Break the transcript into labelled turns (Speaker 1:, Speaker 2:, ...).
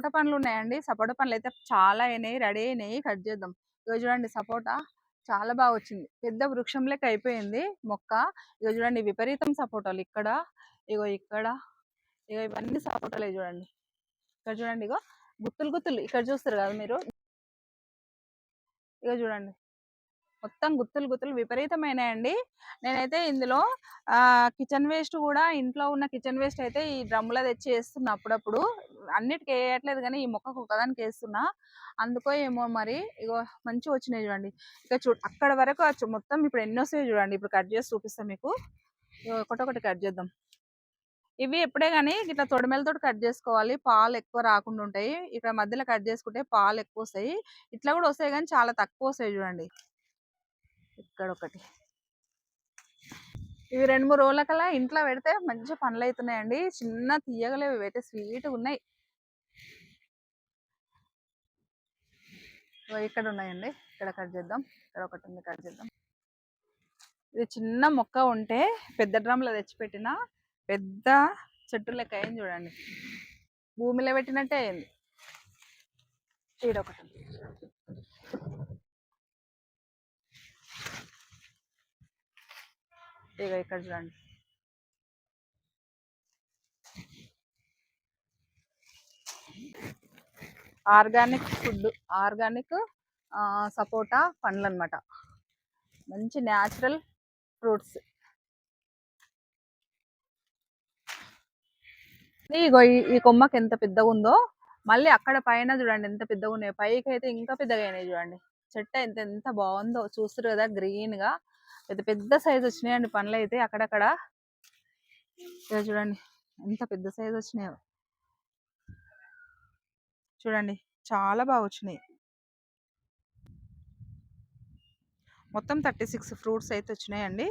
Speaker 1: సపోటా పండ్లు ఉన్నాయండి. సపోటా పండ్లు అయితే చాలా అయినాయి. రెడీ అయినాయి. కట్ చేద్దాం. ఇగో చూడండి సపోటా చాలా బాగా వచ్చింది. పెద్ద వృక్షం లెక్క అయిపోయింది మొక్క. ఇగో చూడండి విపరీతం సపోటాలు ఇక్కడ. ఇగో ఇక్కడ. ఇగో ఇవన్నీ సపోటాలే చూడండి. ఇక్కడ చూడండి ఇగో గుత్తులు గుత్తులు ఇక్కడ చూస్తారు కదా మీరు? ఇగో చూడండి. మొత్తం గుత్తులు గుత్తులు విపరీతమైనాయండి. నేనైతే ఇందులో కిచెన్ వేస్ట్ కూడా ఇంట్లో ఉన్న కిచెన్ వేస్ట్ అయితే ఈ డ్రమ్లో తెచ్చి వేస్తున్నా అప్పుడప్పుడు. అన్నిటికీ వేయట్లేదు కానీ ఈ మొక్కకు ఒకదానికి వేస్తున్నా. అందుకో ఏమో మరి ఇగో మంచిగా వచ్చినాయి చూడండి. ఇక చూ అక్కడ వరకు మొత్తం ఇప్పుడు ఎన్ని వస్తాయి చూడండి. ఇప్పుడు కట్ చేసి చూపిస్తాం మీకు. ఒకటొకటి కట్ చేద్దాం. ఇవి ఎప్పుడే కానీ ఇట్లా తొడిమెలతో కట్ చేసుకోవాలి. పాలు ఎక్కువ రాకుండా ఉంటాయి. ఇక్కడ మధ్యలో కట్ చేసుకుంటే పాలు ఎక్కువ వస్తాయి. ఇట్లా కూడా వస్తాయి కానీ చాలా తక్కువ వస్తాయి చూడండి. ఇక్కడ ఒకటి. ఇవి రెండు మూడు రోజులకల్లా ఇంట్లో పెడితే మంచి పనులు అవుతున్నాయండి. చిన్న తీయగలేవు ఇవైతే స్వీట్గా ఉన్నాయి. ఇక్కడ ఉన్నాయండి ఇక్కడ కట్ చేద్దాం. ఇక్కడ ఒకటి ఉంది కట్ చేద్దాం. ఇది చిన్న మొక్క ఉంటే పెద్ద డ్రమ్లో తెచ్చిపెట్టిన పెద్ద చెట్టు లెక్క అయింది చూడండి. భూమిలో పెట్టినట్టే అయింది. ఈడొకటి ఇక ఇక్కడ చూడండి. ఆర్గానిక్ ఫుడ్ ఆర్గానిక్ సపోటా పండ్లు అనమాట మంచి న్యాచురల్ ఫ్రూట్స్. ఇగో ఈ కొమ్మకి ఎంత పెద్దగా ఉందో మళ్ళీ అక్కడ పైన చూడండి ఎంత పెద్దగా ఉన్నాయి పైకి అయితే ఇంకా పెద్దగా అయినాయి చూడండి. చెట్టు ఎంత ఎంత బాగుందో. చూస్తారు కదా గ్రీన్గా పెద్ద పెద్ద సైజ్ వచ్చినాయండి పండ్లు అయితే అక్కడక్కడ చూడండి ఎంత పెద్ద సైజు వచ్చినాయో. చూడండి. చాలా బాగా వచ్చినాయి. మొత్తం థర్టీ సిక్స్ ఫ్రూట్స్ అయితే వచ్చినాయండి.